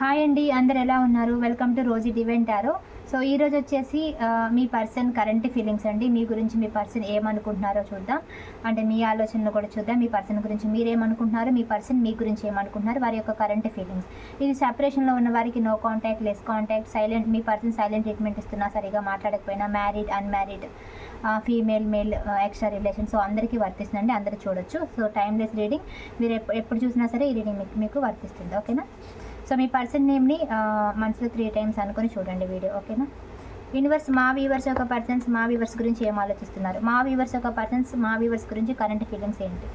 Hi అండి అందరు ఎలా ఉన్నారు? వెల్కమ్ టు రోజు డివెంట్ ఆరో సో ఈ రోజు వచ్చేసి మీ పర్సన్ కరెంట్ ఫీలింగ్స్ అండి. మీ గురించి మీ పర్సన్ ఏమనుకుంటున్నారో చూద్దాం. అంటే మీ ఆలోచనలు కూడా చూద్దాం. మీ పర్సన్ గురించి మీరేమనుకుంటున్నారో మీ పర్సన్ మీ గురించి ఏమనుకుంటున్నారు? వారి యొక్క కరెంట్ ఫీలింగ్స్ ఇది సెపరేషన్లో ఉన్న వారికి no contact less contact silent మీ పర్సన్ సైలెంట్ ట్రీట్మెంట్ ఇస్తున్నా సరిగా మాట్లాడకపోయినా married unmarried female male extra relation so అందరికీ వర్తిస్తుందండి. అందరూ చూడొచ్చు. సో టైమ్లెస్ రీడింగ్ మీరు ఎప్పుడు ఎప్పుడు చూసినా సరే ఈ రీడింగ్ మీకు మీకు వర్తిస్తుంది. ఓకేనా సో మీ పర్సన్ నేమ్ని మంత్స్లో త్రీ టైమ్స్ అనుకుని చూడండి వీడియో ఓకేనా యూనివర్స్ మా వ్యూవర్స్ యొక్క పర్సన్స్ మా వ్యూవర్స్ గురించి ఏం ఆలోచిస్తున్నారు? మా వ్యూవర్స్ యొక్క పర్సన్స్ మా వ్యూవర్స్ గురించి కరెంట్ ఫీలింగ్స్ ఏంటి?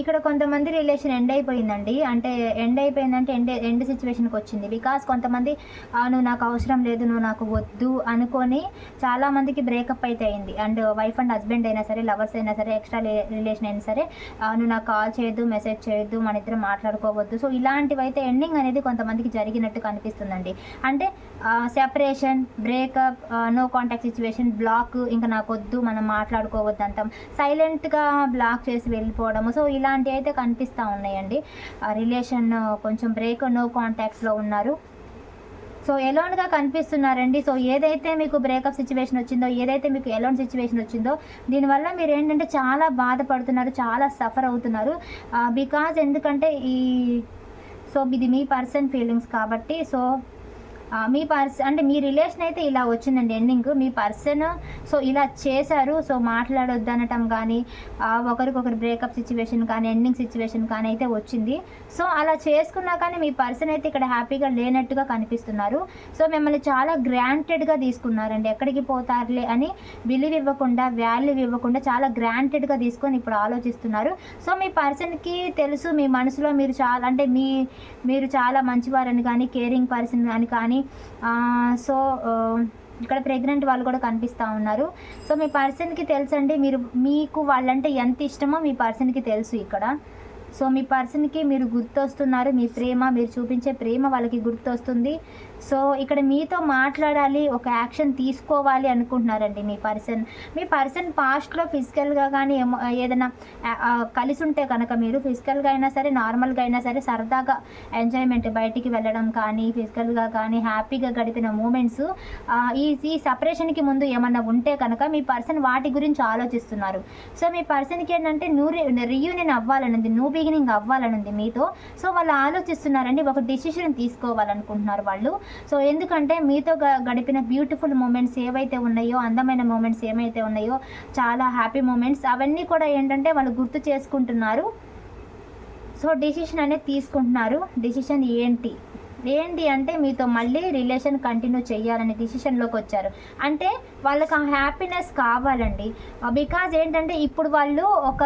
ఇక్కడ కొంతమంది రిలేషన్ ఎండ్ అయిపోయిందండి. అంటే ఎండ్ అయిపోయిందంటే ఎండ్ ఎండ్ సిచ్యువేషన్కి వచ్చింది. బికాస్ కొంతమంది నువ్వు నాకు అవసరం లేదు నువ్వు నాకు వద్దు అనుకొని చాలామందికి బ్రేకప్ అయితే అయింది. అండ్ వైఫ్ అండ్ హస్బెండ్ అయినా సరే లవర్స్ అయినా సరే ఎక్స్ట్రా రిలేషన్ అయినా సరే నువ్వు నాకు కాల్ చేయొద్దు మెసేజ్ చేయొద్దు మన ఇద్దరు మాట్లాడుకోవద్దు. సో ఇలాంటివి అయితే ఎండింగ్ అనేది కొంతమందికి జరిగినట్టు కనిపిస్తుందండి. అంటే separation breakup no contact situation block ఇంకా నాకు వద్దు మనం మాట్లాడుకోవద్దు అంటాం సైలెంట్గా బ్లాక్ చేసి వెళ్ళిపోవడము. సో ఇలాంటివి అయితే కనిపిస్తూ ఉన్నాయండి. రిలేషన్ కొంచెం బ్రేక్ నో కాంటాక్ట్స్లో ఉన్నారు. సో ఎలోన్గా కనిపిస్తున్నారండి. సో ఏదైతే మీకు బ్రేకప్ సిచ్యువేషన్ వచ్చిందో ఏదైతే మీకు ఎలోన్ సిచ్యువేషన్ వచ్చిందో దీనివల్ల మీరు ఏంటంటే చాలా బాధపడుతున్నారు చాలా సఫర్ అవుతున్నారు. బికాజ్ ఎందుకంటే ఈ సో ఇది మీ పర్సన్ ఫీలింగ్స్ కాబట్టి సో మీ పర్సన్ అంటే మీ రిలేషన్ అయితే ఇలా వచ్చిందండి ఎండింగ్. మీ పర్సన్ సో ఇలా చేశారు సో మాట్లాడొద్దు అనటం కానీ ఒకరికొకరు బ్రేకప్ సిచ్యువేషన్ కానీ ఎండింగ్ సిచ్యువేషన్ కానీ అయితే వచ్చింది. సో అలా చేసుకున్నా కానీ మీ పర్సన్ అయితే ఇక్కడ హ్యాపీగా లేనట్టుగా కనిపిస్తున్నారు. సో మిమ్మల్ని చాలా గ్రాంటెడ్గా తీసుకున్నారండి. ఎక్కడికి పోతారులే అని బిలీవ్ ఇవ్వకుండా వాల్యూ ఇవ్వకుండా చాలా గ్రాంటెడ్గా తీసుకొని ఇప్పుడు ఆలోచిస్తున్నారు. సో మీ పర్సన్కి తెలుసు మీ మనసులో మీరు చాలా అంటే మీ మీరు చాలా మంచివారని కానీ కేరింగ్ పర్సన్ అని కానీ సో ఇక్కడ ప్రెగ్నెంట్ వాళ్ళు కూడా కనిపిస్తూ ఉన్నారు. సో మీ పర్సన్కి తెలుసండి మీరు మీకు వాళ్ళంటే ఎంత ఇష్టమో మీ పర్సన్కి తెలుసు ఇక్కడ. సో మీ పర్సన్కి మీరు గుర్తొస్తున్నారు మీ ప్రేమ మీరు చూపించే ప్రేమ వాళ్ళకి గుర్తొస్తుంది. సో ఇక్కడ మీతో మాట్లాడాలి ఒక యాక్షన్ తీసుకోవాలి అనుకుంటున్నారండి మీ పర్సన్. మీ పర్సన్ పాస్ట్లో ఫిజికల్గా కానీ ఏమో ఏదైనా కలిసి ఉంటే కనుక మీరు ఫిజికల్గా అయినా సరే నార్మల్గా అయినా సరే సరదాగా ఎంజాయ్మెంట్ బయటికి వెళ్ళడం కానీ ఫిజికల్గా కానీ హ్యాపీగా గడిపిన మూమెంట్స్ ఈ ఈ సపరేషన్కి ముందు ఏమన్నా ఉంటే కనుక మీ పర్సన్ వాటి గురించి ఆలోచిస్తున్నారు. సో మీ పర్సన్కి ఏంటంటే న్యూ రీయూనియన్ అవ్వాలనుంది న్యూ బిగినింగ్ అవ్వాలనుంది మీతో. సో వాళ్ళు ఆలోచిస్తున్నారండి ఒక డిసిషన్ తీసుకోవాలనుకుంటున్నారు వాళ్ళు. సో ఎందుకంటే మీతో గ- గడిపిన బ్యూటిఫుల్ మూమెంట్స్ ఏవైతే ఉన్నాయో అందమైన మూమెంట్స్ ఏమైతే ఉన్నాయో చాలా హ్యాపీ మూమెంట్స్ అవన్నీ కూడా ఏంటంటే వాళ్ళు గుర్తు చేసుకుంటున్నారు. సో డిసిషన్ అనేది తీసుకుంటున్నారు. డిసిషన్ ఏంటి? ఏంటి అంటే మీతో మళ్ళీ రిలేషన్ కంటిన్యూ చేయాలనే డిసిషన్లోకి వచ్చారు. అంటే వాళ్ళకి ఆ హ్యాపీనెస్ కావాలండి. బికాజ్ ఏంటంటే ఇప్పుడు వాళ్ళు ఒక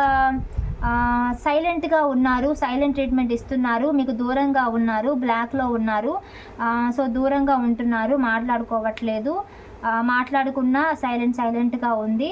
సైలెంట్గా ఉన్నారు సైలెంట్ ట్రీట్మెంట్ ఇస్తున్నారు మీకు దూరంగా ఉన్నారు బ్లాక్లో ఉన్నారు సో దూరంగా ఉంటున్నారు మాట్లాడుకోవట్లేదు మాట్లాడుకున్నా సైలెంట్ సైలెంట్గా ఉంది.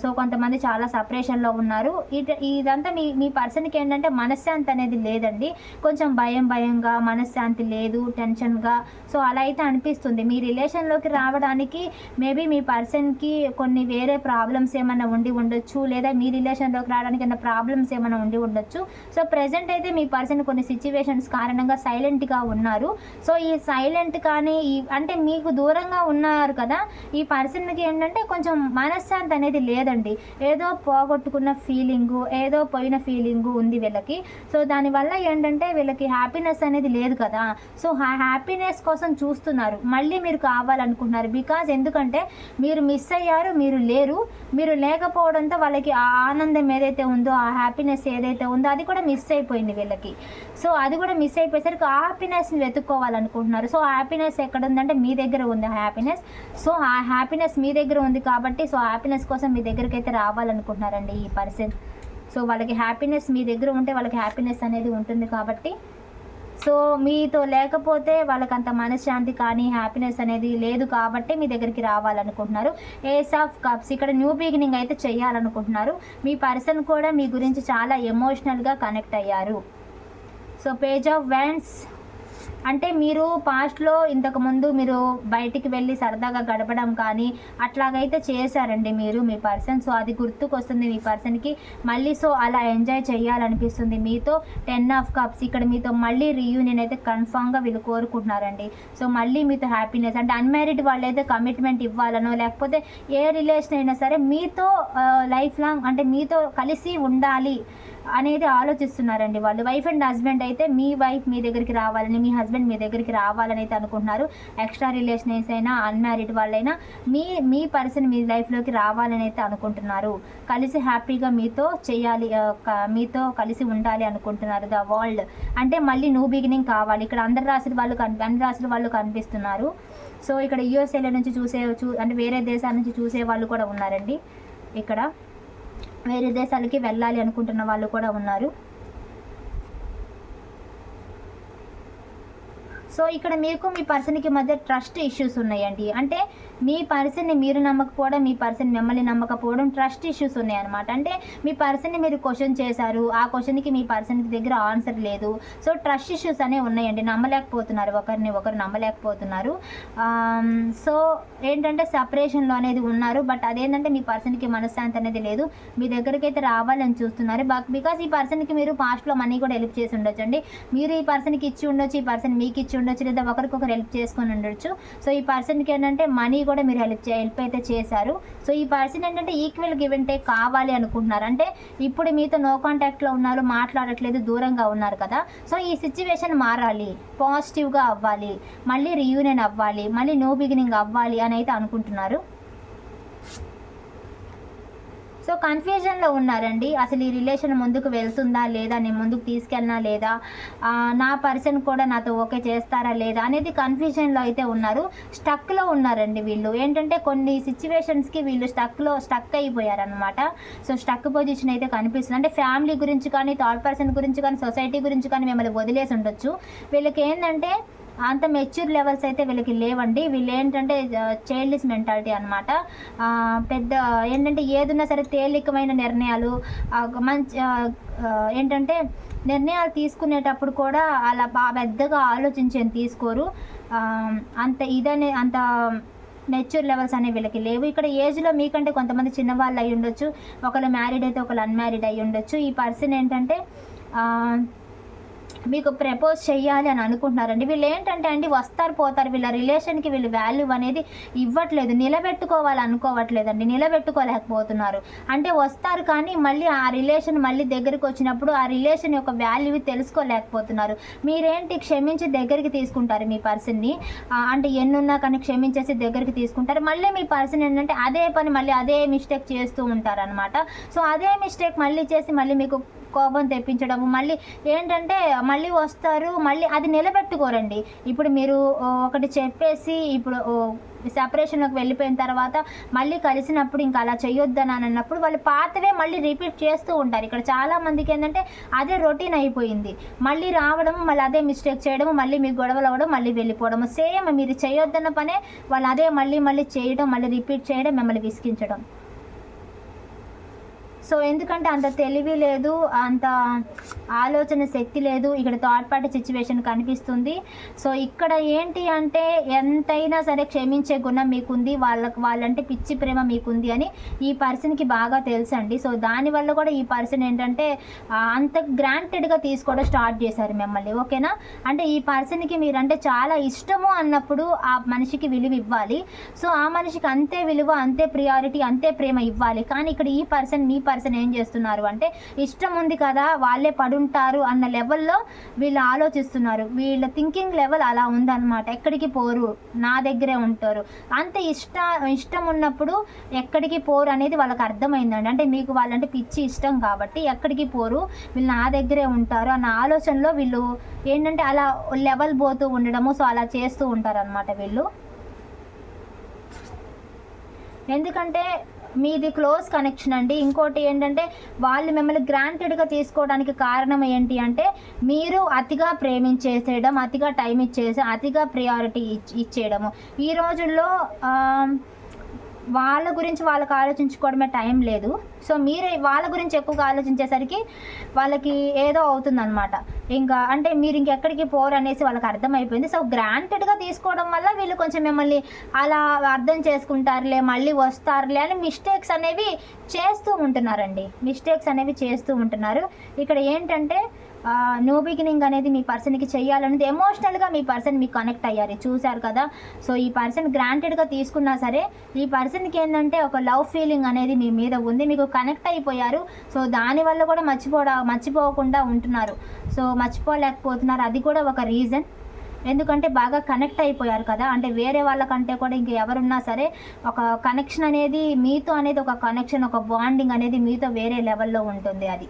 సో కొంతమంది చాలా సపరేషన్లో ఉన్నారు. ఇట ఇదంతా మీ మీ పర్సన్కి ఏంటంటే మనశ్శాంతి అనేది లేదండి. కొంచెం భయం భయంగా మనశ్శాంతి లేదు టెన్షన్గా సో అలా అయితే అనిపిస్తుంది. మీ రిలేషన్లోకి రావడానికి మేబీ మీ పర్సన్కి కొన్ని వేరే ప్రాబ్లమ్స్ ఏమైనా ఉండి ఉండొచ్చు లేదా మీ రిలేషన్లోకి రావడానికి ఏమైనా ప్రాబ్లమ్స్ ఏమైనా ఉండి ఉండొచ్చు. సో ప్రజెంట్ అయితే మీ పర్సన్ కొన్ని సిచ్యువేషన్స్ కారణంగా సైలెంట్గా ఉన్నారు. సో ఈ సైలెంట్ కానీ ఈ అంటే మీకు దూరంగా ఉన్నారు కదా ఈ పర్సన్కి ఏంటంటే కొంచెం మనశ్శాంతి అనేది లేదండి. ఏదో పోగొట్టుకున్న ఫీలింగు ఏదో పోయిన ఫీలింగు ఉంది వీళ్ళకి. సో దానివల్ల ఏంటంటే వీళ్ళకి హ్యాపీనెస్ అనేది లేదు కదా. సో ఆ హ్యాపీనెస్ కోసం చూస్తున్నారు. మళ్ళీ మీరు కావాలనుకుంటున్నారు. బికాజ్ ఎందుకంటే మీరు మిస్ అయ్యారు మీరు లేరు. మీరు లేకపోవడంతో వాళ్ళకి ఆ ఆనందం ఏదైతే ఉందో ఆ హ్యాపీనెస్ ఏదైతే ఉందో అది కూడా మిస్ అయిపోయింది వీళ్ళకి. సో అది కూడా మిస్ అయిపోయేసరికి ఆ హ్యాపీనెస్ని వెతుక్కోవాలనుకుంటున్నారు. సో హ్యాపీనెస్ ఎక్కడ ఉందంటే మీ దగ్గర ఉంది ఆ హ్యాపీనెస్ సో ఆ హ్యాపీనెస్ మీ దగ్గర ఉంది కాబట్టి సో హ్యాపీనెస్ కోసం కోసం మీ దగ్గరికి అయితే రావాలనుకుంటున్నారండి ఈ పర్సన్ సో వాళ్ళకి హ్యాపీనెస్ మీ దగ్గర ఉంటే వాళ్ళకి హ్యాపీనెస్ అనేది ఉంటుంది కాబట్టి. సో మీతో లేకపోతే వాళ్ళకి అంత మనశ్శాంతి కానీ హ్యాపీనెస్ అనేది లేదు కాబట్టి మీ దగ్గరికి రావాలనుకుంటున్నారు. ఏస్ ఆఫ్ కప్స్ ఇక్కడ న్యూ బిగినింగ్ అయితే చేయాలనుకుంటున్నారు. మీ పర్సన్ కూడా మీ గురించి చాలా ఎమోషనల్గా కనెక్ట్ అయ్యారు. సో పేజ్ ఆఫ్ వ్యాన్స్ అంటే మీరు పాస్ట్లో ఇంతకుముందు మీరు బయటికి వెళ్ళి సరదాగా గడపడం కానీ అట్లాగైతే చేశారండి మీరు మీ పర్సన్ సో అది గుర్తుకొస్తుంది మీ పర్సన్కి మళ్ళీ సో అలా ఎంజాయ్ చేయాలనిపిస్తుంది. మీతో టెన్ ఆఫ్ కప్స్ ఇక్కడ మీతో మళ్ళీ రీయూనియన్ అయితే కన్ఫామ్గా వీళ్ళు కోరుకుంటున్నారండి. సో మళ్ళీ మీతో హ్యాపీనెస్ అంటే అన్మ్యారీడ్ వాళ్ళైతే కమిట్మెంట్ ఇవ్వాలనో లేకపోతే ఏ రిలేషన్ అయినా సరే మీతో uh, లైఫ్ లాంగ్ అంటే మీతో కలిసి ఉండాలి అనేది ఆలోచిస్తున్నారండి వాళ్ళు. వైఫ్ అండ్ హస్బెండ్ అయితే మీ వైఫ్ మీ దగ్గరికి రావాలని మీ హస్బెండ్ మీ దగ్గరికి రావాలని అయితే అనుకుంటున్నారు. ఎక్స్ట్రా రిలేషన్స్ అయినా అన్మ్యారీడ్ వాళ్ళైనా మీ మీ పర్సన్ మీ లైఫ్లోకి రావాలని అయితే అనుకుంటున్నారు. కలిసి హ్యాపీగా మీతో చేయాలి మీతో కలిసి ఉండాలి అనుకుంటున్నారు ద వరల్డ్ అంటే మళ్ళీ న్యూ బిగినింగ్ కావాలి. ఇక్కడ అందరు రాసిన వాళ్ళు కన్ అన్ని రాసిన వాళ్ళు కనిపిస్తున్నారు. సో ఇక్కడ యుఎస్ఏల నుంచి చూసే చూ అంటే వేరే దేశాల నుంచి చూసే వాళ్ళు కూడా ఉన్నారండి. ఇక్కడ వేరే దేశాలకి వెళ్ళాలి అనుకుంటున్న వాళ్ళు కూడా ఉన్నారు. సో ఇక్కడ మీకు మీ పర్సన్కి మధ్య ట్రస్ట్ ఇష్యూస్ ఉన్నాయండి. అంటే మీ పర్సన్ని మీరు నమ్మకపోవడం మీ పర్సన్ మిమ్మల్ని నమ్మకపోవడం ట్రస్ట్ ఇష్యూస్ ఉన్నాయి అనమాట అంటే మీ పర్సన్ని మీరు క్వశ్చన్ చేశారు ఆ క్వశ్చన్కి మీ పర్సన్కి దగ్గర ఆన్సర్ లేదు. సో ట్రస్ట్ ఇష్యూస్ అనేవి ఉన్నాయండి. నమ్మలేకపోతున్నారు ఒకరిని ఒకరు నమ్మలేకపోతున్నారు. సో ఏంటంటే సపరేషన్లో అనేది ఉన్నారు. బట్ అదేంటంటే మీ పర్సన్కి మనశ్శాంతి అనేది లేదు. మీ దగ్గరికి అయితే రావాలని చూస్తున్నారు. బట్ బికాస్ ఈ పర్సన్కి మీరు పాస్ట్లో మనీ కూడా హెల్ప్ చేసి ఉండొచ్చు అండి మీరు ఈ పర్సన్కి ఇచ్చి ఉండొచ్చు ఈ పర్సన్ మీకు ఇచ్చి ఉండొచ్చు లేదా ఒకరికొకరు హెల్ప్ చేసుకొని ఉండొచ్చు. సో ఈ పర్సన్కి ఏంటంటే మనీ కూడా మీరు హెల్ప్ చే హెల్ప్ అయితే చేశారు. సో ఈ పర్సన్ ఏంటంటే ఈక్వల్ గివ్ అండ్ టేక్ కావాలి అనుకుంటున్నారు. అంటే ఇప్పుడు మీతో నో కాంటాక్ట్లో ఉన్నారు మాట్లాడట్లేదు దూరంగా ఉన్నారు కదా. సో ఈ సిచ్యువేషన్ మారాలి. పాజిటివ్గా అవ్వాలి. మళ్ళీ రియూనియన్ అవ్వాలి. మళ్ళీ నో బిగినింగ్ అవ్వాలి అని అయితే అనుకుంటున్నారు. సో కన్ఫ్యూజన్లో ఉన్నారండి. అసలు ఈ రిలేషన్ ముందుకు వెళ్తుందా లేదా? నేను ముందుకు తీసుకెళ్ళినా లేదా? నా పర్సన్ కూడా నాతో ఓకే చేస్తారా లేదా? అనేది కన్ఫ్యూజన్లో అయితే ఉన్నారు. స్టక్లో ఉన్నారండి వీళ్ళు. ఏంటంటే కొన్ని సిచ్యువేషన్స్కి వీళ్ళు స్టక్లో స్టక్ అయిపోయారనమాట సో స్టక్ పొజిషన్ అయితే కనిపిస్తుంది. అంటే ఫ్యామిలీ గురించి కానీ థర్డ్ పర్సన్ గురించి కానీ సొసైటీ గురించి కానీ మిమ్మల్ని వదిలేసి ఉండొచ్చు. వీళ్ళకి ఏంటంటే అంత మెచ్యూర్ లెవెల్స్ అయితే వీళ్ళకి లేవండి. వీళ్ళు ఏంటంటే చైల్డ్స్ మెంటాలిటీ అనమాట పెద్ద ఏంటంటే ఏదున్నా సరే తేలికమైన నిర్ణయాలు మంచి ఏంటంటే నిర్ణయాలు తీసుకునేటప్పుడు కూడా అలా బాగా పెద్దగా ఆలోచించి తీసుకోరు. అంత ఇదనే అంత మెచ్యూర్ లెవెల్స్ అనేవి వీళ్ళకి లేవు. ఇక్కడ ఏజ్లో మీకంటే కొంతమంది చిన్నవాళ్ళు అయి ఉండొచ్చు ఒకళ్ళు మ్యారీడ్ అయితే ఒకళ్ళు అన్మ్యారీడ్ అయి ఉండొచ్చు ఈ పర్సన్ ఏంటంటే మీకు ప్రపోజ్ చేయాలి అని అనుకుంటున్నారండి. వీళ్ళు ఏంటంటే అండి వస్తారు పోతారు. వీళ్ళ రిలేషన్కి వీళ్ళు వాల్యూ అనేది ఇవ్వట్లేదు. నిలబెట్టుకోవాలి అనుకోవట్లేదండి. నిలబెట్టుకోలేకపోతున్నారు. అంటే వస్తారు కానీ మళ్ళీ ఆ రిలేషన్ మళ్ళీ దగ్గరికి వచ్చినప్పుడు ఆ రిలేషన్ యొక్క వాల్యూ తెలుసుకోలేకపోతున్నారు. మీరేంటి క్షమించి దగ్గరికి తీసుకుంటారు మీ పర్సన్ని అంటే ఎన్నున్నా కానీ క్షమించేసి దగ్గరికి తీసుకుంటారు. మళ్ళీ మీ పర్సన్ ఏంటంటే అదే పని మళ్ళీ అదే మిస్టేక్ చేస్తూ ఉంటారు అనమాట సో అదే మిస్టేక్ మళ్ళీ చేసి మళ్ళీ మీకు కోపం తెప్పించడం మళ్ళీ ఏంటంటే మళ్ళీ వస్తారు మళ్ళీ అది నిలబెట్టుకోరండి. ఇప్పుడు మీరు ఒకటి చెప్పేసి ఇప్పుడు సెపరేషన్లోకి వెళ్ళిపోయిన తర్వాత మళ్ళీ కలిసినప్పుడు ఇంకా అలా చేయొద్దని అని అన్నప్పుడు వాళ్ళు పాతవే మళ్ళీ రిపీట్ చేస్తూ ఉంటారు. ఇక్కడ చాలా మందికి ఏంటంటే అదే రొటీన్ అయిపోయింది. మళ్ళీ రావడం మళ్ళీ అదే మిస్టేక్ చేయడం మళ్ళీ మీకు గొడవలు అవ్వడం మళ్ళీ వెళ్ళిపోవడం సేమ్ మీరు చేయొద్దన్న పనే వాళ్ళు అదే మళ్ళీ మళ్ళీ చేయడం మళ్ళీ రిపీట్ చేయడం మిమ్మల్ని విసిగించడం. సో ఎందుకంటే అంత తెలివి లేదు అంత ఆలోచన శక్తి లేదు. ఇక్కడ థర్డ్ పార్టీ సిచ్యువేషన్ కనిపిస్తుంది. సో ఇక్కడ ఏంటి అంటే ఎంతైనా సరే క్షమించే గుణం మీకుంది వాళ్ళకి వాళ్ళంటే పిచ్చి ప్రేమ మీకుంది అని ఈ పర్సన్కి బాగా తెలుసండి. సో దానివల్ల కూడా ఈ పర్సన్ ఏంటంటే అంత గ్రాంటెడ్గా తీసుకోవడం స్టార్ట్ చేశారు మిమ్మల్ని. ఓకేనా అంటే ఈ పర్సన్కి మీరంటే చాలా ఇష్టము అన్నప్పుడు ఆ మనిషికి విలువ ఇవ్వాలి. సో ఆ మనిషికి అంతే విలువ అంతే ప్రియారిటీ అంతే ప్రేమ ఇవ్వాలి. కానీ ఇక్కడ ఈ పర్సన్ మీ పర్సన్ ఏం చేస్తున్నారు అంటే ఇష్టం ఉంది కదా వాళ్ళే పడుంటారు అన్న లెవెల్లో వీళ్ళు ఆలోచిస్తున్నారు. వీళ్ళ థింకింగ్ లెవెల్ అలా ఉందన్నమాట. ఎక్కడికి పోరు? నా దగ్గరే ఉంటారు. అంత ఇష్ట ఇష్టం ఉన్నప్పుడు ఎక్కడికి పోరు అనేది వాళ్ళకి అర్థమైందండి. అంటే మీకు వాళ్ళంటే పిచ్చి ఇష్టం కాబట్టి ఎక్కడికి పోరు? వీళ్ళు నా దగ్గరే ఉంటారు అన్న ఆలోచనలో వీళ్ళు ఏంటంటే అలా లెవెల్ పోతూ ఉండడము సో అలా చేస్తూ ఉంటారు అనమాట వీళ్ళు. ఎందుకంటే మీది క్లోజ్ కనెక్షన్ అండి. ఇంకోటి ఏంటంటే వాళ్ళు మిమ్మల్ని గ్రాంటెడ్గా తీసుకోవడానికి కారణం ఏంటి అంటే మీరు అతిగా ప్రేమించేసేయడం అతిగా టైం ఇచ్చేసి అతిగా ప్రియారిటీ ఇచ్చేయడము. ఈ రోజుల్లో వాళ్ళ గురించి వాళ్ళకి ఆలోచించుకోవడమే టైం లేదు. సో మీరు వాళ్ళ గురించి ఎక్కువగా ఆలోచించేసరికి వాళ్ళకి ఏదో అవుతుందన్నమాట. ఇంకా అంటే మీరు ఇంకెక్కడికి పోరు అనేసి వాళ్ళకి అర్థమైపోయింది. సో గ్రాంటెడ్గా తీసుకోవడం వల్ల వీళ్ళు కొంచెం మిమ్మల్ని అలా అర్థం చేసుకుంటారులే మళ్ళీ వస్తారులే అని మిస్టేక్స్ అనేవి చేస్తూ ఉంటున్నారండి. మిస్టేక్స్ అనేవి చేస్తూ ఉంటున్నారు. ఇక్కడ ఏంటంటే న్యూ బిగినింగ్ అనేది మీ పర్సన్కి చేయాలనేది ఎమోషనల్గా మీ పర్సన్ మీకు కనెక్ట్ అయ్యారు. చూశారు కదా? సో ఈ పర్సన్ గ్రాంటెడ్గా తీసుకున్నా సరే ఈ పర్సన్కి ఏంటంటే ఒక లవ్ ఫీలింగ్ అనేది మీ మీద ఉంది. మీకు కనెక్ట్ అయిపోయారు. సో దానివల్ల కూడా మర్చిపోడా మర్చిపోకుండా ఉంటున్నారు. సో మర్చిపోలేకపోతున్నారు. అది కూడా ఒక రీజన్ ఎందుకంటే బాగా కనెక్ట్ అయిపోయారు కదా? అంటే వేరే వాళ్ళకంటే కూడా ఇంక ఎవరున్నా సరే ఒక కనెక్షన్ అనేది మీతో అనేది ఒక కనెక్షన్ ఒక బాండింగ్ అనేది మీతో వేరే లెవెల్లో ఉంటుంది అది.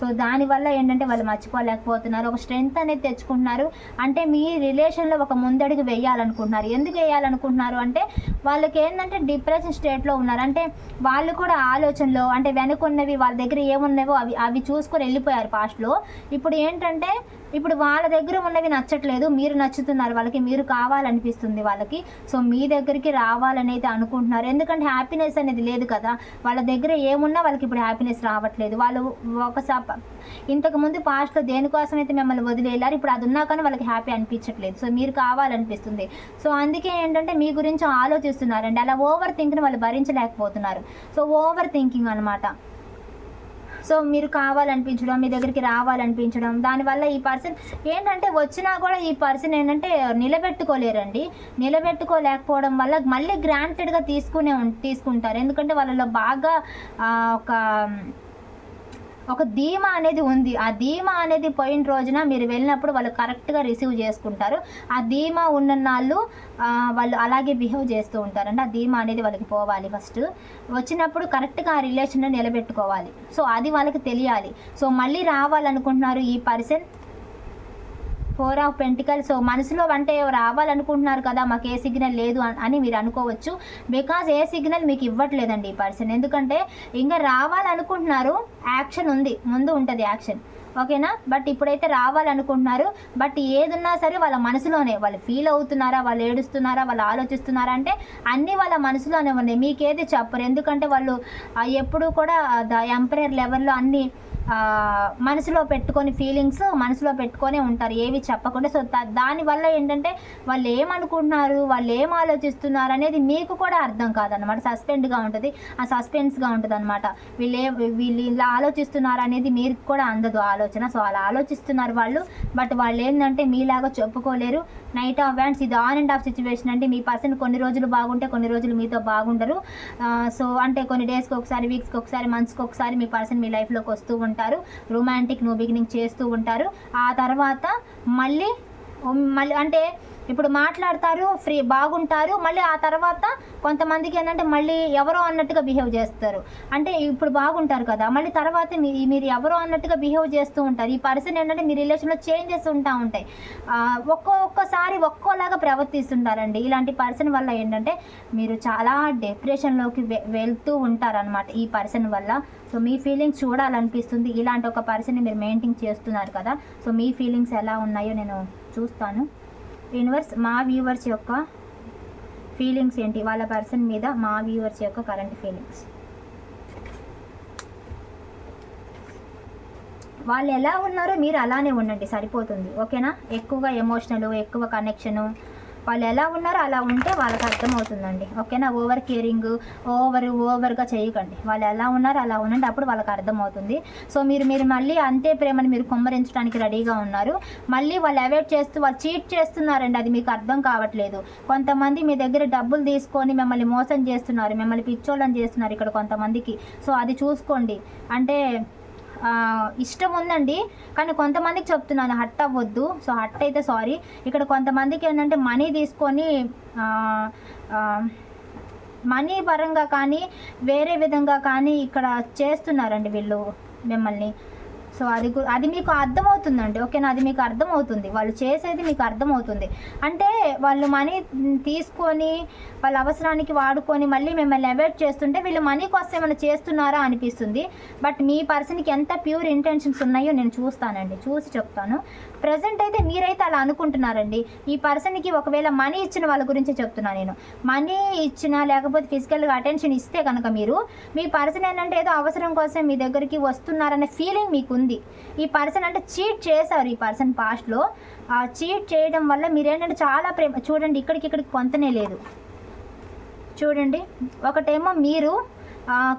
సో దానివల్ల ఏంటంటే వాళ్ళు మర్చిపోలేకపోతున్నారు. ఒక స్ట్రెంగ్త్ అనేది తెచ్చుకుంటున్నారు. అంటే మీ రిలేషన్లో ఒక ముందడుగు వేయాలనుకుంటున్నారు. ఎందుకు వేయాలనుకుంటున్నారు అంటే వాళ్ళకి ఏంటంటే డిప్రెషన్ స్టేట్లో ఉన్నారు. అంటే వాళ్ళు కూడా ఆలోచనలో అంటే వెనుకున్నవి వాళ్ళ దగ్గర ఏమున్నావో అవి అవి చూసుకొని వెళ్ళిపోయారు పాస్ట్లో ఇప్పుడు ఏంటంటే ఇప్పుడు వాళ్ళ దగ్గర ఉన్నవి నచ్చట్లేదు. మీరు నచ్చుతున్నారు వాళ్ళకి మీరు కావాలనిపిస్తుంది వాళ్ళకి. సో మీ దగ్గరికి రావాలనేది అనుకుంటున్నారు. ఎందుకంటే హ్యాపీనెస్ అనేది లేదు కదా. వాళ్ళ దగ్గర ఏమున్నా వాళ్ళకి ఇప్పుడు హ్యాపీనెస్ రావట్లేదు. వాళ్ళు ఒకసారి ఇంతకు ముందు పాస్ట్లో దేనికోసం అయితే మిమ్మల్ని వదిలేయారు ఇప్పుడు అది ఉన్నా కానీ వాళ్ళకి హ్యాపీ అనిపించట్లేదు. సో మీరు కావాలనిపిస్తుంది. సో అందుకే ఏంటంటే మీ గురించి ఆలోచిస్తున్నారండి. అలా ఓవర్ థింక్ని వాళ్ళు భరించలేకపోతున్నారు. సో ఓవర్ థింకింగ్ అనమాట సో మీరు కావాలనిపించడం మీ దగ్గరికి రావాలనిపించడం దానివల్ల ఈ పర్సన్ ఏంటంటే వచ్చినా కూడా ఈ పర్సన్ ఏంటంటే నిలబెట్టుకోలేరండి. నిలబెట్టుకోలేకపోవడం వల్ల మళ్ళీ గ్రాంటెడ్గా తీసుకునే ఉం- తీసుకుంటారు. ఎందుకంటే వాళ్ళలో బాగా ఒక ఒక ధీమా అనేది ఉంది. ఆ ధీమా అనేది పోయిన రోజున మీరు వెళ్ళినప్పుడు వాళ్ళు కరెక్ట్గా రిసీవ్ చేసుకుంటారు. ఆ ధీమా ఉన్న నాళ్ళు వాళ్ళు అలాగే బిహేవ్ చేస్తూ ఉంటారండి. ఆ ధీమా అనేది వాళ్ళకి పోవాలి ఫస్ట్ వచ్చినప్పుడు కరెక్ట్గా ఆ రిలేషన్ నిలబెట్టుకోవాలి. సో అది వాళ్ళకి తెలియాలి. సో మళ్ళీ రావాలనుకుంటున్నారు ఈ person four of pentacle so మనసులో అంటే రావాలనుకుంటున్నారు కదా మాకు ఏ సిగ్నల్ లేదు అని మీరు అనుకోవచ్చు. బికాజ్ ఏ సిగ్నల్ మీకు ఇవ్వట్లేదండి ఈ పర్సన్ ఎందుకంటే ఇంకా రావాలనుకుంటున్నారు యాక్షన్ ఉంది. ముందు ఉంటుంది యాక్షన్ ఓకేనా బట్ ఇప్పుడైతే రావాలనుకుంటున్నారు బట్ ఏదున్నా సరే వాళ్ళ మనసులోనే వాళ్ళు ఫీల్ అవుతున్నారా వాళ్ళు ఏడుస్తున్నారా వాళ్ళు ఆలోచిస్తున్నారా అంటే అన్నీ వాళ్ళ మనసులోనే ఉన్నాయి. మీకేది చెప్పరు. ఎందుకంటే వాళ్ళు ఎప్పుడూ కూడా ద ఎంపైర్ లెవెల్లో అన్నీ మనసులో పెట్టుకొని ఫీలింగ్స్ మనసులో పెట్టుకొని ఉంటారు ఏవి చెప్పకుండా. సో దానివల్ల ఏంటంటే వాళ్ళు ఏమనుకుంటున్నారు వాళ్ళు ఏం ఆలోచిస్తున్నారు అనేది మీకు కూడా అర్థం కాదనమాట సస్పెండ్గా ఉంటుంది ఆ సస్పెన్స్గా ఉంటుంది అనమాట వీళ్ళు వీళ్ళు ఇలా ఆలోచిస్తున్నారు అనేది మీరు కూడా అందదు ఆలోచన. సో అలా ఆలోచిస్తున్నారు వాళ్ళు బట్ వాళ్ళు ఏంటంటే మీలాగా చెప్పుకోలేరు. నైట్ ఆఫ్ ఇది ఆన్ అండ్ ఆఫ్ సిచ్యువేషన్ అంటే మీ పర్సన్ కొన్ని రోజులు బాగుంటే కొన్ని రోజులు మీతో బాగుండరు. సో అంటే కొన్ని డేస్కి ఒకసారి వీక్స్కి ఒకసారి మంత్స్కి ఒకసారి మీ పర్సన్ మీ లైఫ్లోకి వస్తూ ఉంటారు. రొమాంటిక్ నో బిగినింగ్ చేస్తూ ఉంటారు. ఆ తర్వాత మళ్ళీ మళ్ళీ అంటే ఇప్పుడు మాట్లాడతారు ఫ్రీ బాగుంటారు మళ్ళీ ఆ తర్వాత కొంతమందికి ఏంటంటే మళ్ళీ ఎవరో అన్నట్టుగా బిహేవ్ చేస్తారు. అంటే ఇప్పుడు బాగుంటారు కదా మళ్ళీ తర్వాత మీ మీరు ఎవరో అన్నట్టుగా బిహేవ్ చేస్తూ ఉంటారు. ఈ పర్సన్ ఏంటంటే మీ రిలేషన్లో చేంజెస్ ఉంటా ఉంటాయి. ఒక్కొక్కసారి ఒక్కో ఒక్కోసారి ఒక్కోలాగా ప్రవర్తిస్తుంటారండి. ఇలాంటి పర్సన్ వల్ల ఏంటంటే మీరు చాలా డిప్రెషన్లోకి వె వెళ్తూ ఉంటారనమాట ఈ పర్సన్ వల్ల. సో మీ ఫీలింగ్స్ చూడాలనిపిస్తుంది. ఇలాంటి ఒక పర్సన్ని మీరు మెయింటైన్ చేస్తున్నారు కదా. సో మీ ఫీలింగ్స్ ఎలా ఉన్నాయో నేను చూస్తాను. యూనివర్స్ మా వ్యూవర్స్ యొక్క ఫీలింగ్స్ ఏంటి? వాళ్ళ పర్సన్ మీద మా వ్యూవర్స్ యొక్క కరెంట్ ఫీలింగ్స్ వాళ్ళు ఎలా ఉన్నారో మీరు అలానే ఉండండి. సరిపోతుంది. ఓకేనా ఎక్కువగా ఎమోషనల్ ఎక్కువ కనెక్షను వాళ్ళు ఎలా ఉన్నారో అలా ఉంటే వాళ్ళకి అర్థమవుతుందండి. ఓకేనా? ఓవర్ కేరింగ్ ఓవర్ ఓవర్గా చేయకండి. వాళ్ళు ఎలా ఉన్నారో అలా ఉండండి. అప్పుడు వాళ్ళకి అర్థమవుతుంది. సో మీరు మీరు మళ్ళీ అంతే ప్రేమని మీరు కుమ్మరించడానికి రెడీగా ఉన్నారు. మళ్ళీ వాళ్ళు అవాయిడ్ చేస్తూ వాళ్ళు చీట్ చేస్తున్నారండి. అది మీకు అర్థం కావట్లేదు. కొంతమంది మీ దగ్గర డబ్బులు తీసుకొని మిమ్మల్ని మోసం చేస్తున్నారు. మిమ్మల్ని పిచ్చోళ్ళని చేస్తున్నారు ఇక్కడ కొంతమందికి. సో అది చూసుకోండి. అంటే ఇష్టం ఉందండి. కానీ కొంతమందికి చెప్తున్నాను హట్ అవ్వద్దు. సో హట్ అయితే సారీ. ఇక్కడ కొంతమందికి ఏంటంటే మనీ తీసుకొని మనీ పరంగా కానీ వేరే విధంగా కానీ ఇక్కడ చేస్తున్నారండి వీళ్ళు మిమ్మల్ని. సో అది అది మీకు అర్థమవుతుందండి. ఓకేనా? అది మీకు అర్థమవుతుంది. వాళ్ళు చేసేది మీకు అర్థమవుతుంది. అంటే వాళ్ళు మనీ తీసుకొని వాళ్ళ అవసరానికి వాడుకొని మళ్ళీ మిమ్మల్ని అవాయిడ్ చేస్తుంటే వీళ్ళు మనీ కోసం ఏమైనా చేస్తున్నారా అనిపిస్తుంది. బట్ మీ పర్సన్కి ఎంత ప్యూర్ ఇంటెన్షన్స్ ఉన్నాయో నేను చూస్తానండి. చూసి చెప్తాను. ప్రజెంట్ అయితే మీరైతే అలా అనుకుంటున్నారండి. ఈ పర్సన్కి ఒకవేళ మనీ ఇచ్చిన వాళ్ళ గురించి చెప్తున్నా నేను. మనీ ఇచ్చిన లేకపోతే ఫిజికల్గా అటెన్షన్ ఇస్తే కనుక మీరు మీ పర్సన్ ఏంటంటే ఏదో అవసరం కోసం మీ దగ్గరికి వస్తున్నారనే ఫీలింగ్ మీకు ఉంది ఈ పర్సన్ అంటే చీట్ చేశారు ఈ పర్సన్ పాస్ట్లో ఆ చీట్ చేయడం వల్ల మీరేంటంటే చాలా ప్రేమ చూడండి ఇక్కడికి ఇక్కడికి పొంతనే లేదు. చూడండి ఒకటేమో మీరు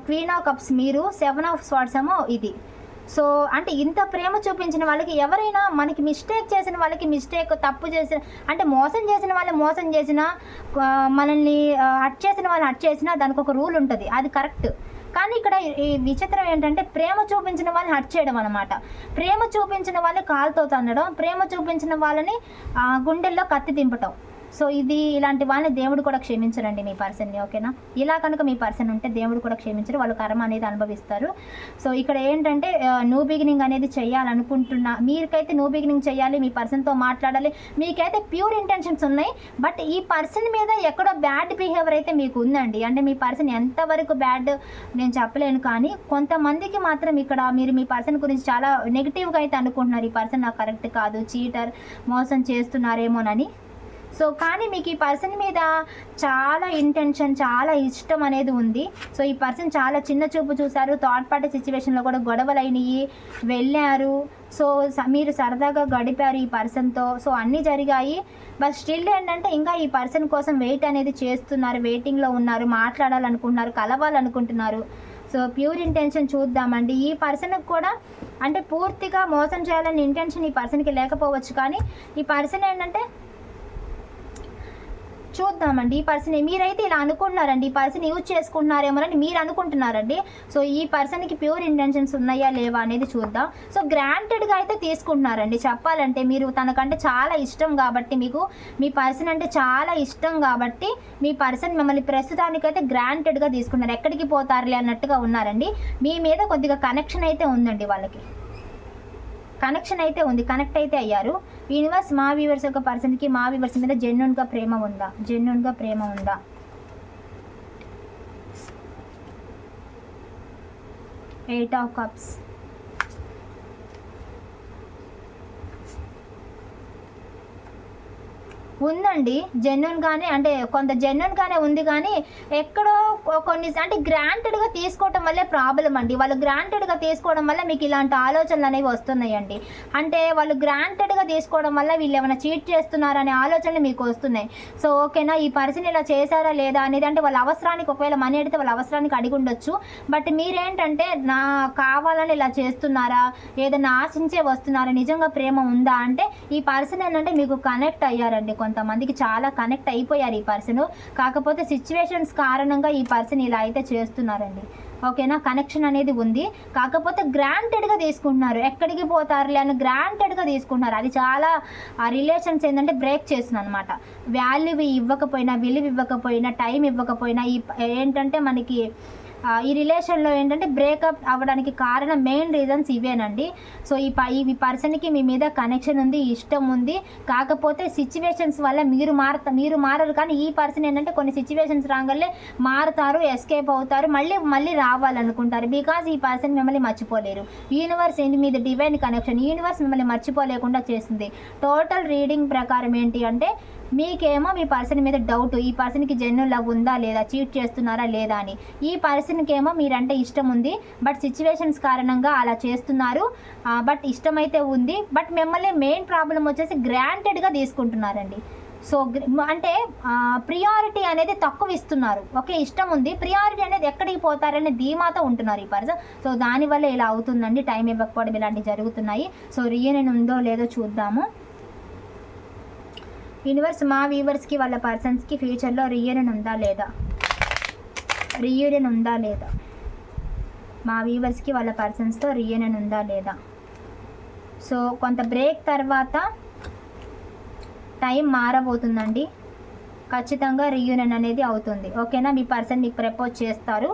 క్వీన్ ఆఫ్ కప్స్ మీరు సెవెన్ ఆఫ్ స్వాట్స్ ఏమో ఇది. సో అంటే ఇంత ప్రేమ చూపించిన వాళ్ళకి ఎవరైనా మనకి మిస్టేక్ చేసిన వాళ్ళకి మిస్టేక్ తప్పు చేసిన అంటే మోసం చేసిన వాళ్ళు మోసం చేసిన మనల్ని హట్ చేసిన వాళ్ళు హట్ చేసినా దానికి ఒక రూల్ ఉంటుంది. అది కరెక్ట్ కానీ ఇక్కడ ఈ- విచిత్రం ఏంటంటే ప్రేమ చూపించిన వాళ్ళని హట్ చేయడం అనమాట ప్రేమ చూపించిన వాళ్ళని కాలుతో తన్నడం ప్రేమ చూపించిన వాళ్ళని ఆ, గుండెల్లో కత్తి దింపటం. సో ఇది ఇలాంటి వాళ్ళని దేవుడు కూడా క్షమించరండి మీ పర్సన్ని ఓకేనా? ఇలా కనుక మీ పర్సన్ ఉంటే దేవుడు కూడా క్షమించరు వాళ్ళు కర్మ అనేది అనుభవిస్తారు. సో ఇక్కడ ఏంటంటే న్యూ బిగినింగ్ అనేది చేయాలనుకుంటున్నా మీకైతే న్యూ బిగినింగ్ చేయాలి మీ పర్సన్తో మాట్లాడాలి మీకైతే ప్యూర్ ఇంటెన్షన్స్ ఉన్నాయి బట్ ఈ పర్సన్ మీద ఎక్కడో బ్యాడ్ బిహేవియర్ అయితే మీకు ఉందండి. అంటే మీ పర్సన్ ఎంతవరకు బ్యాడ్ నేను చెప్పలేను కానీ కొంతమందికి మాత్రం ఇక్కడ మీరు మీ పర్సన్ గురించి చాలా నెగిటివ్గా అయితే అనుకుంటున్నారు. ఈ పర్సన్ నాకు కరెక్ట్ కాదు చీటర్ మోసం చేస్తున్నారేమోనని. సో కానీ మీకు ఈ పర్సన్ మీద చాలా ఇంటెన్షన్ చాలా ఇష్టం అనేది ఉంది. సో ఈ పర్సన్ చాలా చిన్న చూపు చూశారు. థర్డ్ పార్టీ సిచ్యువేషన్లో కూడా గొడవలు అయినాయి. వెళ్ళారు. సో మీరు సరదాగా గడిపారు ఈ పర్సన్తో సో అన్నీ జరిగాయి. బట్ స్టిల్ ఏంటంటే ఇంకా ఈ పర్సన్ కోసం వెయిట్ అనేది చేస్తున్నారు. వెయిటింగ్లో ఉన్నారు. మాట్లాడాలనుకుంటున్నారు. కలవాలనుకుంటున్నారు. సో ప్యూర్ ఇంటెన్షన్ చూద్దామండి. ఈ పర్సన్కి కూడా అంటే పూర్తిగా మోసం చేయాలని ఇంటెన్షన్ ఈ పర్సన్కి లేకపోవచ్చు. కానీ ఈ పర్సన్ ఏంటంటే చూద్దామండి. ఈ పర్సన్ మీరైతే ఇలా అనుకుంటున్నారండి. ఈ పర్సన్ యూజ్ చేసుకుంటున్నారేమోనని మీరు అనుకుంటున్నారండి. సో ఈ పర్సన్కి ప్యూర్ ఇంటెన్షన్స్ ఉన్నాయా లేవా అనేది చూద్దాం. సో గ్రాంటెడ్గా అయితే తీసుకుంటున్నారండి. చెప్పాలంటే మీరు తనకంటే చాలా ఇష్టం కాబట్టి మీకు మీ పర్సన్ అంటే చాలా ఇష్టం కాబట్టి మీ పర్సన్ మిమ్మల్ని ప్రస్తుతానికైతే గ్రాంటెడ్గా తీసుకున్నారు ఎక్కడికి పోతారులే అన్నట్టుగా ఉన్నారండి. మీ మీద కొద్దిగా కనెక్షన్ అయితే ఉందండి వాళ్ళకి. కనెక్షన్ అయితే ఉంది కనెక్ట్ అయితే అయ్యారు. యూనివర్స్ మా వ్యూవర్స్ యొక్క పర్సన్కి మా వ్యూవర్స్ మీద జెన్యున్గా ప్రేమ ఉందా? జెన్యున్గా ప్రేమ ఉందా? ఎయిట్ ఆఫ్ కప్స్ ఉందండి జెన్యున్గానే అంటే కొంత జెన్యున్గానే ఉంది కానీ ఎక్కడో కొన్ని అంటే గ్రాంటెడ్గా తీసుకోవటం వల్లే ప్రాబ్లం అండి. వాళ్ళు గ్రాంటెడ్గా తీసుకోవడం వల్ల మీకు ఇలాంటి ఆలోచనలు అనేవి వస్తున్నాయండి. అంటే వాళ్ళు గ్రాంటెడ్గా తీసుకోవడం వల్ల వీళ్ళు ఏమైనా చీట్ చేస్తున్నారనే ఆలోచనలు మీకు వస్తున్నాయి. సో ఓకేనా ఈ పర్సన్ ఇలా చేశారా లేదా అనేది అంటే వాళ్ళ అవసరానికి ఒకవేళ మనీ అడిగితే వాళ్ళ అవసరానికి అడిగి ఉండొచ్చు. బట్ మీరేంటంటే నా కావాలని ఇలా చేస్తున్నారా ఏదైనా ఆశించే వస్తున్నారా నిజంగా ప్రేమ ఉందా అంటే ఈ పర్సన్ ఏంటంటే మీకు కనెక్ట్ అయ్యారండి కొంత కొంతమందికి చాలా కనెక్ట్ అయిపోయారు ఈ పర్సన్ కాకపోతే సిచ్యువేషన్స్ కారణంగా ఈ పర్సన్ ఇలా అయితే చేస్తున్నారండి. ఓకేనా? కనెక్షన్ అనేది ఉంది. కాకపోతే గ్రాంటెడ్గా తీసుకుంటున్నారు. ఎక్కడికి పోతారులే అని గ్రాంటెడ్గా తీసుకుంటున్నారు. అది చాలా ఆ రిలేషన్స్ ఏంటంటే బ్రేక్ చేస్తున్నాను అనమాట వాల్యూ ఇవ్వకపోయినా విలువ ఇవ్వకపోయినా టైం ఇవ్వకపోయినా ఈ ఏంటంటే మనకి ఈ రిలేషన్లో ఏంటంటే బ్రేకప్ అవ్వడానికి కారణం మెయిన్ రీజన్స్ ఇవేనండి. సో ఈ ప ఈ పర్సన్కి మీ మీద కనెక్షన్ ఉంది ఇష్టం ఉంది. కాకపోతే సిచ్యువేషన్స్ వల్ల మీరు మారత మీరు మారరు. కానీ ఈ పర్సన్ ఏంటంటే కొన్ని సిచ్యువేషన్స్ రాగానే మారుతారు ఎస్కేప్ అవుతారు. మళ్ళీ మళ్ళీ రావాలనుకుంటారు. బికాజ్ ఈ పర్సన్ మిమ్మల్ని మర్చిపోలేరు. యూనివర్స్ ఏంటి? మీద డివైన్ కనెక్షన్ యూనివర్స్ మిమ్మల్ని మర్చిపోలేకుండా చేస్తుంది. టోటల్ రీడింగ్ ప్రకారం ఏంటి అంటే మీకేమో మీ పర్సన్ మీద డౌట్ ఈ పర్సన్కి జెన్యున్ లవ్ ఉందా లేదా? చీట్ చేస్తున్నారా లేదా అని. ఈ పర్సన్ ఏమో మీరంటే ఇష్టం ఉంది బట్ సిచ్యువేషన్స్ కారణంగా అలా చేస్తున్నారు. బట్ ఇష్టమైతే ఉంది. బట్ మిమ్మల్ని మెయిన్ ప్రాబ్లం వచ్చేసి గ్రాంటెడ్గా తీసుకుంటున్నారండి. సో అంటే ప్రియారిటీ అనేది తక్కువ ఇస్తున్నారు ఓకే ఇష్టం ఉంది ప్రియారిటీ అనేది ఎక్కడికి పోతారనే ధీమాతో ఉంటున్నారు ఈ పర్సన్. సో దానివల్ల ఇలా అవుతుందండి. టైం ఇవ్వకపోవడం ఇలాంటివి జరుగుతున్నాయి. సో రీయూనియన్ ఉందో లేదో చూద్దాము. యూనివర్స్ మా వ్యూవర్స్కి వాళ్ళ పర్సన్స్కి ఫ్యూచర్లో రీయూనియన్ ఉందా లేదా? రీయూనియన్ ఉందా లేదా? మా వ్యూవర్స్కి వాళ్ళ పర్సన్స్తో రీయూనియన్ ఉందా లేదా? సో కొంత బ్రేక్ తర్వాత టైం మారబోతుందండి. ఖచ్చితంగా రీయూనియన్ అనేది అవుతుంది. ఓకేనా మీ పర్సన్ మీకు ప్రపోజ్ చేస్తారు.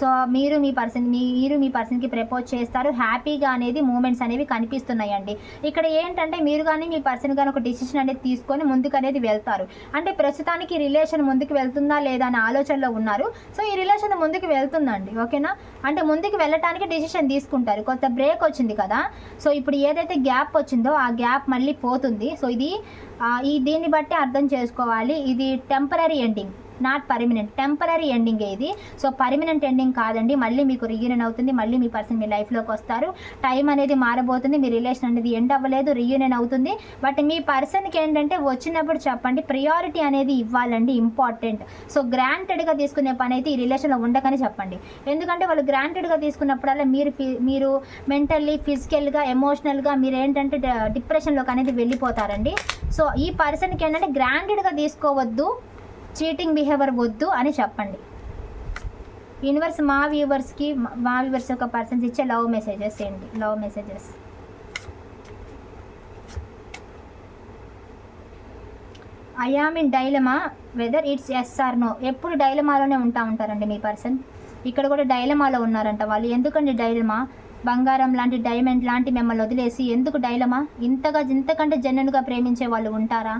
సో మీరు మీ పర్సన్ మీరు మీ పర్సన్కి ప్రపోజ్ చేస్తారు. హ్యాపీగా అనేది మూమెంట్స్ అనేవి కనిపిస్తున్నాయండి. ఇక్కడ ఏంటంటే మీరు కానీ మీ పర్సన్ కానీ ఒక డిసిషన్ అనేది తీసుకొని ముందుకు అనేది వెళ్తారు. అంటే ప్రస్తుతానికి రిలేషన్ ముందుకు వెళ్తుందా లేదా అనే ఆలోచనలో ఉన్నారు. సో ఈ రిలేషన్ ముందుకు వెళ్తుందండి. ఓకేనా అంటే ముందుకు వెళ్ళటానికి డిసిషన్ తీసుకుంటారు. కొత్త బ్రేక్ వచ్చింది కదా? సో ఇప్పుడు ఏదైతే గ్యాప్ వచ్చిందో ఆ గ్యాప్ మళ్ళీ పోతుంది. సో ఇది ఈ దీన్ని బట్టి అర్థం చేసుకోవాలి. ఇది temporary ending not permanent temporary ending ఇది. సో పర్మినెంట్ ఎండింగ్ కాదండి. మళ్ళీ మీకు రీయూనియన్ అవుతుంది. మళ్ళీ మీ పర్సన్ మీ లైఫ్లోకి వస్తారు. టైం అనేది మారబోతుంది. మీ రిలేషన్ అనేది ఎండ్ అవ్వలేదు. రీయూనియన్ అవుతుంది. బట్ మీ పర్సన్కి ఏంటంటే వచ్చినప్పుడు చెప్పండి. ప్రియారిటీ అనేది ఇవ్వాలండి. ఇంపార్టెంట్ సో గ్రాంటెడ్గా తీసుకునే పని అయితే ఈ రిలేషన్లో ఉండకని చెప్పండి. ఎందుకంటే వాళ్ళు గ్రాంటెడ్గా తీసుకున్నప్పుడల్లా మీరు మీరు మెంటల్లీ ఫిజికల్గా ఎమోషనల్గా మీరు ఏంటంటే డిప్రెషన్లోకి అనేది వెళ్ళిపోతారండి. సో ఈ పర్సన్కి ఏంటంటే గ్రాంటెడ్గా తీసుకోవద్దు. చీటింగ్ బిహేవియర్ వద్దు అని చెప్పండి. యూనివర్స్ మా వ్యూవర్స్కి మా వ్యూవర్స్ యొక్క పర్సన్స్ ఇచ్చే లవ్ మెసేజెస్ ఏంటి? Love messages. I am in dilemma? Whether it's yes or no. ఎప్పుడు డైలమాలోనే ఉంటా ఉంటారండి మీ పర్సన్. ఇక్కడ కూడా డైలమాలో ఉన్నారంట వాళ్ళు. ఎందుకండి డైలమా? బంగారం లాంటి డైమండ్ లాంటి మిమ్మల్ని వదిలేసి ఎందుకు డైలమా? ఇంతగా ఇంతకంటే జెన్యున్గా ప్రేమించే వాళ్ళు ఉంటారా?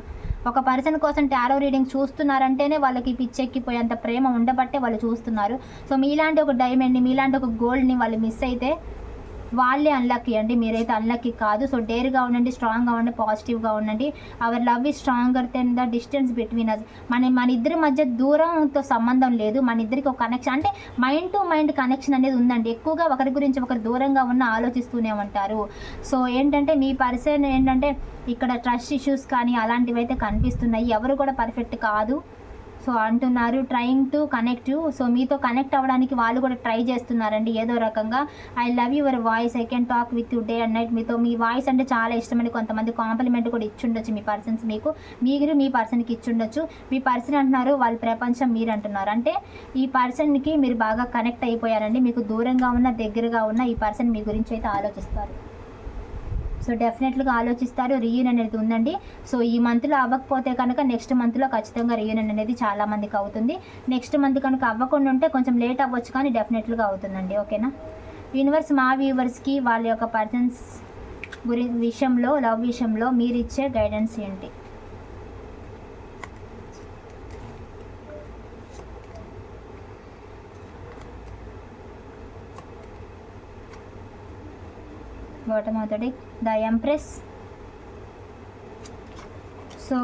ఒక పర్సన్ కోసం టారో రీడింగ్ చూస్తున్నారంటేనే వాళ్ళకి పిచ్చెక్కిపోయేంత ప్రేమ ఉండబట్టే వాళ్ళు చూస్తున్నారు. సో మీలాంటి ఒక డైమండ్ని మీలాంటి ఒక గోల్డ్ని వాళ్ళు మిస్ అయితే వాళ్ళే అన్లక్కీ అండి. మీరైతే అన్లక్కీ కాదు. సో డేర్గా ఉండండి స్ట్రాంగ్గా ఉండండి పాజిటివ్గా ఉండండి. Our love is stronger than the distance between us మన మన ఇద్దరి మధ్య దూరంతో సంబంధం లేదు. మన ఇద్దరికి ఒక కనెక్షన్ అంటే మైండ్ టు మైండ్ కనెక్షన్ అనేది ఉందండి. ఎక్కువగా ఒకరి గురించి ఒకరు దూరంగా ఉన్న ఆలోచిస్తూనే ఉంటారు. సో ఏంటంటే మీ పర్సన్ ఏంటంటే ఇక్కడ ట్రస్ట్ ఇష్యూస్ కానీ అలాంటివి అయితే కనిపిస్తున్నాయి. ఎవరు కూడా పర్ఫెక్ట్ కాదు. సో అంటున్నారు trying to connect you so మీతో కనెక్ట్ అవ్వడానికి వాళ్ళు కూడా ట్రై చేస్తున్నారండి ఏదో రకంగా. I love your voice I can talk with you day and night మీతో మీ వాయిస్ అంటే చాలా ఇష్టమని కొంతమంది కాంప్లిమెంట్ కూడా ఇచ్చుండొచ్చు మీ పర్సన్స్ మీకు. మీరు మీ పర్సన్కి ఇచ్చుండొచ్చు. మీ పర్సన్ అంటున్నారు వాళ్ళ ప్రపంచం మీరు అంటున్నారు. అంటే ఈ పర్సన్కి మీరు బాగా కనెక్ట్ అయిపోయారండి. మీకు దూరంగా ఉన్న దగ్గరగా ఉన్న ఈ పర్సన్ మీ గురించి అయితే ఆలోచిస్తారు. సో డెఫినెట్గా ఆలోచిస్తారు. రీయూన్ అనేది ఉందండి. సో ఈ మంత్లో అవ్వకపోతే కనుక నెక్స్ట్ మంత్లో ఖచ్చితంగా రీయూనియన్ అనేది చాలా మందికి అవుతుంది. నెక్స్ట్ మంత్ కనుక అవ్వకుండా ఉంటే కొంచెం లేట్ అవ్వచ్చు కానీ డెఫినెట్గా అవుతుందండి. ఓకేనా యూనివర్స్ మా వ్యూవర్స్కి వాళ్ళ యొక్క పర్సన్స్ గురి విషయంలో లవ్ విషయంలో మీరు ఇచ్చే గైడెన్స్ ఏంటి? బాటమ్ అవుతుంది ద ఎంప్రెస్. సో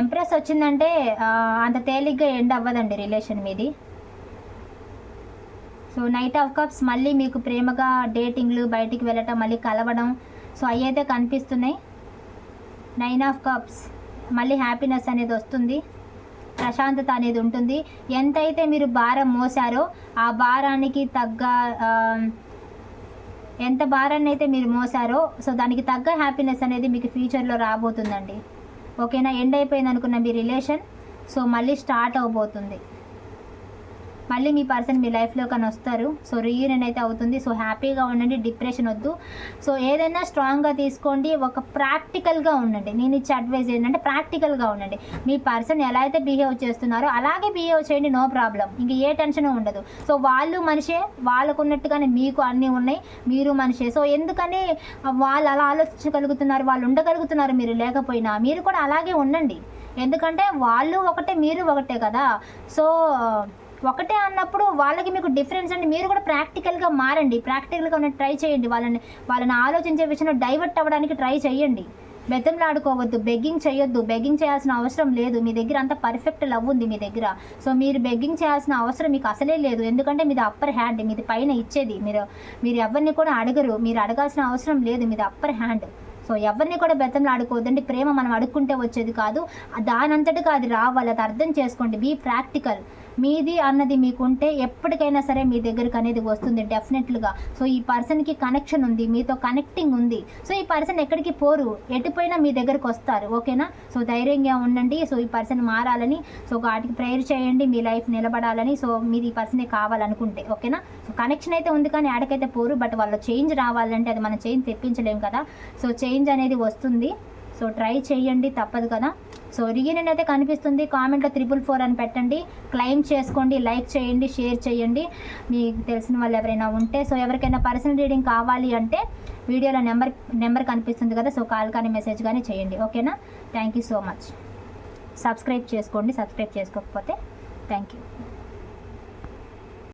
ఎంప్రెస్ వచ్చిందంటే అంత తేలిగ్గా ఎండ్ అవ్వదండి రిలేషన్ మీది. సో నైట్ ఆఫ్ కప్స్ మళ్ళీ మీకు ప్రేమగా డేటింగ్లు బయటికి వెళ్ళటం మళ్ళీ కలవడం సో అవి అయితే కనిపిస్తున్నాయి. Nine of cups. మళ్ళీ హ్యాపీనెస్ అనేది వస్తుంది. ప్రశాంతత అనేది ఉంటుంది. ఎంతైతే మీరు భారం మోసారో ఆ భారానికి తగ్గ ఎంత భారాన్ని అయితే మీరు మోసారో సో దానికి తగ్గ హ్యాపీనెస్ అనేది మీకు ఫ్యూచర్లో రాబోతుందండి. ఓకేనా? ఎండ్ అయిపోయింది అనుకున్న మీ రిలేషన్ సో మళ్ళీ స్టార్ట్ అవబోతుంది. మళ్ళీ మీ పర్సన్ మీ లైఫ్లో కానీ వస్తారు. సో రీయూనియన్ అయితే అవుతుంది. సో హ్యాపీగా ఉండండి డిప్రెషన్ వద్దు. సో ఏదైనా స్ట్రాంగ్గా తీసుకోండి. ఒక ప్రాక్టికల్గా ఉండండి. నేను ఇచ్చే అడ్వైజ్ ఏంటంటే ప్రాక్టికల్గా ఉండండి. మీ పర్సన్ ఎలా అయితే బిహేవ్ చేస్తున్నారో అలాగే బిహేవ్ చేయండి. నో ప్రాబ్లం ఇంక ఏ టెన్షన్ ఉండదు. సో వాళ్ళు మనిషే. వాళ్ళకు ఉన్నట్టుగానే మీకు అన్నీ ఉన్నాయి. మీరు మనిషే. సో ఎందుకని వాళ్ళు అలా ఆలోచించగలుగుతున్నారు? వాళ్ళు ఉండగలుగుతున్నారు మీరు లేకపోయినా. మీరు కూడా అలాగే ఉండండి. ఎందుకంటే వాళ్ళు ఒకటే మీరు ఒకటే కదా. సో ఒకటే అన్నప్పుడు వాళ్ళకి మీకు డిఫరెన్స్ అండి మీరు కూడా ప్రాక్టికల్గా మారండి. ప్రాక్టికల్గా ఉన్న ట్రై చేయండి. వాళ్ళని వాళ్ళని ఆలోచించే విషయంలో డైవర్ట్ అవ్వడానికి ట్రై చేయండి. బెత్తంలాడుకోవద్దు బెగ్గింగ్ చేయొద్దు. బెగ్గింగ్ చేయాల్సిన అవసరం లేదు. మీ దగ్గర అంత పర్ఫెక్ట్ లవ్ ఉంది మీ దగ్గర. సో మీరు బెగ్గింగ్ చేయాల్సిన అవసరం మీకు అసలే లేదు. ఎందుకంటే మీది అప్పర్ హ్యాండ్ మీది పైన ఇచ్చేది. మీరు మీరు ఎవరిని కూడా అడగరు. మీరు అడగాల్సిన అవసరం లేదు. మీది అప్పర్ హ్యాండ్ సో ఎవరిని కూడా బెత్తంలో ఆడుకోవద్దండి ప్రేమ మనం అడుక్కుంటే వచ్చేది కాదు. దానంతటిగా అది రావాలి. అది అర్థం చేసుకోండి. బీ ప్రాక్టికల్ మీది అన్నది మీకుంటే ఎప్పటికైనా సరే మీ దగ్గరికి అనేది వస్తుంది డెఫినెట్లుగా. సో ఈ పర్సన్కి కనెక్షన్ ఉంది మీతో కనెక్టింగ్ ఉంది. సో ఈ పర్సన్ ఎక్కడికి పోరు ఎటుపోయినా మీ దగ్గరికి వస్తారు ఓకేనా? సో ధైర్యంగా ఉండండి సో ఈ పర్సన్ మారాలని సో వాటికి ప్రేయర్ చేయండి మీ లైఫ్ నిలబడాలని సో మీరు ఈ పర్సనే కావాలనుకుంటే ఓకేనా? సో కనెక్షన్ అయితే ఉంది కానీ ఆడకైతే పోరు బట్ వాళ్ళ చేంజ్ రావాలంటే అది మనం చేంజ్ తెప్పించలేము కదా? సో చేంజ్ అనేది వస్తుంది. సో ట్రై చేయండి తప్పదు కదా? సో రీయూనియన్ అయితే కనిపిస్తుంది. కామెంట్లో త్రిపుల్ ఫోర్ అని పెట్టండి. క్లెయిమ్ చేసుకోండి. లైక్ చేయండి. షేర్ చేయండి. మీకు తెలిసిన వాళ్ళు ఎవరైనా ఉంటే సో ఎవరికైనా పర్సనల్ రీడింగ్ కావాలి అంటే వీడియోలో నెంబర్ నెంబర్ కనిపిస్తుంది కదా సో కాల్ కానీ మెసేజ్ కానీ చేయండి. ఓకేనా? Thank you so much. Subscribe చేసుకోండి. సబ్స్క్రైబ్ చేసుకోకపోతే థ్యాంక్ యూ.